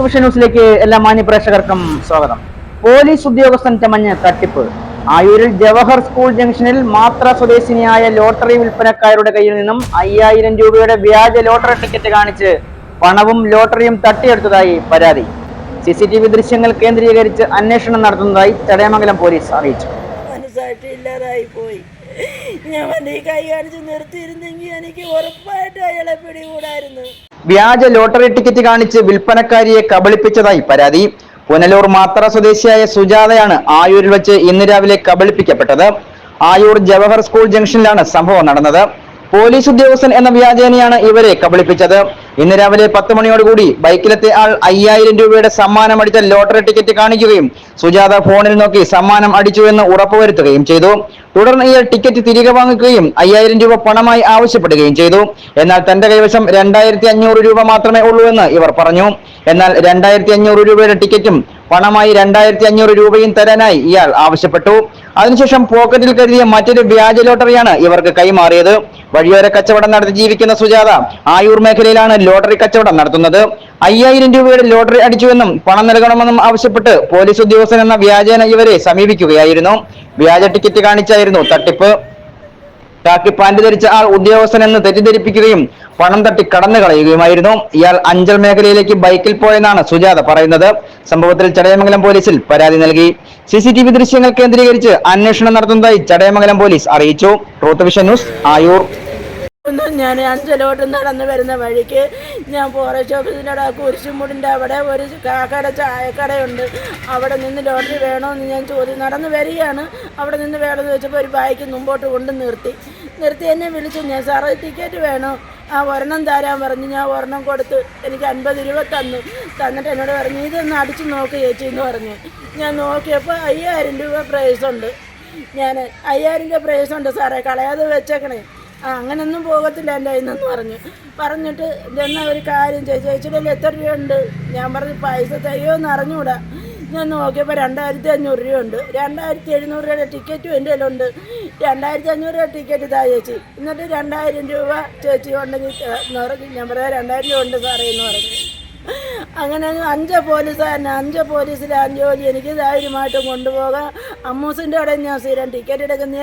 Vision ന്യൂസിലേക്ക് എല്ലാ മാന്യ പ്രേക്ഷകർക്കും സ്വാഗതം. പോലീസ് ഉദ്യോഗസ്ഥൻ ചമഞ്ഞ് തട്ടിപ്പ്. ആയൂരിൽ ജവഹർ സ്കൂൾ ജംഗ്ഷനിൽ മാത്ര സ്വദേശിനിയായ ലോട്ടറി വിൽപ്പനക്കാരുടെ കയ്യിൽ നിന്നും അയ്യായിരം രൂപയുടെ വ്യാജ ലോട്ടറി ടിക്കറ്റ് കാണിച്ച് പണവും ലോട്ടറിയും തട്ടിയെടുത്തതായി പരാതി. സി സി ടി വി ദൃശ്യങ്ങൾ കേന്ദ്രീകരിച്ച് അന്വേഷണം നടത്തുന്നതായി ചടയമംഗലം പോലീസ് അറിയിച്ചു. പോയി. ഞാൻ വണ്ടി കൈ കാണിച്ച് നിർത്തിയിരുന്നെങ്കിൽ എനിക്ക് ഉറപ്പായിട്ട് അയാളെ പിടികൂടായിരുന്നു. വ്യാജ ലോട്ടറി ടിക്കറ്റ് കാണിച്ച് വിൽപ്പനക്കാരിയെ കബളിപ്പിച്ചതായി പരാതി. പുനലൂർ മാത്ര സ്വദേശിയായ സുജാതയാണ് ആയൂരിൽ വെച്ച് ഇന്ന് രാവിലെ കബളിപ്പിക്കപ്പെട്ടത്. ആയൂർ ജവഹർ സ്കൂൾ ജംഗ്ഷനിലാണ് സംഭവം നടന്നത്. പോലീസ് ഉദ്യോഗസ്ഥൻ എന്ന വ്യാജേനയാണ് ഇവരെ കബളിപ്പിച്ചത്. ഇന്ന് രാവിലെ പത്ത് മണിയോടുകൂടി ബൈക്കിലെത്തിയ ആൾ അയ്യായിരം രൂപയുടെ സമ്മാനം അടിച്ച ലോട്ടറി ടിക്കറ്റ് കാണിക്കുകയും സുജാത ഫോണിൽ നോക്കി സമ്മാനം അടിച്ചു എന്ന് ഉറപ്പുവരുത്തുകയും ചെയ്തു. തുടർന്ന് ഇയാൾ ടിക്കറ്റ് തിരികെ വാങ്ങിക്കുകയും അയ്യായിരം രൂപ പണമായി ആവശ്യപ്പെടുകയും ചെയ്തു. എന്നാൽ തന്റെ കൈവശം രണ്ടായിരത്തി അഞ്ഞൂറ് രൂപ മാത്രമേ ഉള്ളൂ എന്ന് ഇവർ പറഞ്ഞു. എന്നാൽ രണ്ടായിരത്തി അഞ്ഞൂറ് രൂപയുടെ ടിക്കറ്റും പണമായി രണ്ടായിരത്തി അഞ്ഞൂറ് രൂപയും തരാനായി ഇയാൾ ആവശ്യപ്പെട്ടു. അതിനുശേഷം പോക്കറ്റിൽ കരുതിയ മറ്റൊരു വ്യാജ ലോട്ടറിയാണ് ഇവർക്ക് കൈമാറിയത്. വഴിയോര കച്ചവടം നടത്തി ജീവിക്കുന്ന സുജാത ആയൂർ മേഖലയിലാണ് ലോട്ടറി കച്ചവടം നടത്തുന്നത്. അയ്യായിരം രൂപയുടെ ലോട്ടറി അടിച്ചുവെന്നും പണം നൽകണമെന്നും ആവശ്യപ്പെട്ട് പോലീസ് ഉദ്യോഗസ്ഥൻ എന്ന വ്യാജേന ഇവരെ സമീപിക്കുകയായിരുന്നു. വ്യാജ ടിക്കറ്റ് കാണിച്ചായിരുന്നു തട്ടിപ്പ്. കാക്കി പാന്റ് ധരിച്ച ആൾ ഉദ്യോഗസ്ഥൻ എന്ന് തെറ്റിദ്ധരിപ്പിക്കുകയും പണം തട്ടി കടന്നു കളയുകയുമായിരുന്നു. ഇയാൾ അഞ്ചൽ മേഖലയിലേക്ക് ബൈക്കിൽ പോയെന്നാണ് സുജാത പറയുന്നത്. സംഭവത്തിൽ ചടയമംഗലം പോലീസിൽ പരാതി നൽകി. സി ദൃശ്യങ്ങൾ കേന്ദ്രീകരിച്ച് അന്വേഷണം നടത്തുന്നതായി ചടയമംഗലം പോലീസ് അറിയിച്ചു. Truth vision news Ayur. ഞാൻ അഞ്ചലോട്ട് നടന്നു വരുന്ന വഴിക്ക് ഞാൻ ഫോറസ്റ്റ് ഓഫീസിന്റെ അവിടെ കുരിശുമുടിന്റെ അവിടെ ഒരു കാക്കയുടെ ചായക്കടയുണ്ട്. അവിടെ നിന്ന് ലോട്ടറി വേണമെന്ന് ഞാൻ ചോദ്യം നടന്ന് വരികയാണ്. അവിടെ നിന്ന് വേണമെന്ന് വെച്ചപ്പോൾ ഒരു ബൈക്ക് മുമ്പോട്ട് കൊണ്ട് നിർത്തി. നിർത്തി എന്നെ വിളിച്ചു ഞാൻ സാറേ ടിക്കറ്റ് വേണോ? ആ ഒരെണ്ണം തരാൻ പറഞ്ഞു. ഞാൻ ഒരെണ്ണം കൊടുത്ത്. എനിക്ക് അൻപത് രൂപ തന്നു. തന്നിട്ട് എന്നോട് പറഞ്ഞു ഇതൊന്ന് അടിച്ചു നോക്ക് ചേച്ചി എന്ന് പറഞ്ഞു. ഞാൻ നോക്കിയപ്പോൾ അയ്യായിരം രൂപ പ്രൈസ് ഉണ്ട്. ഞാൻ അയ്യായിരം രൂപ പ്രൈസ് ഉണ്ട് സാറേ കളയാതെ വെച്ചേക്കണേ. ആ അങ്ങനൊന്നും പോകത്തില്ല എന്റെ കയ്യിൽ നിന്ന് പറഞ്ഞു. പറഞ്ഞിട്ട് ഇതെന്നാ ഒരു കാര്യം ചെയ്തു ചേച്ചിയുടെ എത്ര രൂപയുണ്ട്? ഞാൻ പറഞ്ഞു പൈസ തരുമോയെന്ന് അറിഞ്ഞൂടാ. ഞാൻ നോക്കിയപ്പോൾ രണ്ടായിരത്തി അഞ്ഞൂറ് രൂപയുണ്ട്. രണ്ടായിരത്തി എഴുന്നൂറ് രൂപയുടെ ടിക്കറ്റും എന്റെ കയ്യിലുണ്ട്. രണ്ടായിരത്തി അഞ്ഞൂറ് രൂപ ടിക്കറ്റ് താ ചേച്ചി. എന്നിട്ട് രണ്ടായിരം രൂപ ചേച്ചി ഉണ്ടെങ്കിൽ എന്ന് പറഞ്ഞു. ഞാൻ പറയാം രണ്ടായിരം രൂപ ഉണ്ട് സാറേ എന്ന് പറഞ്ഞു. അങ്ങനെ അഞ്ച് തന്നെ അഞ്ച് പോലീസിലെ അഞ്ച് ജോലി എനിക്ക് ധൈര്യമായിട്ടും കൊണ്ടുപോകാം. അമ്മൂസിന്റെ അവിടെ ഞാൻ സ്ഥിരം ടിക്കറ്റ് എടുക്കുന്ന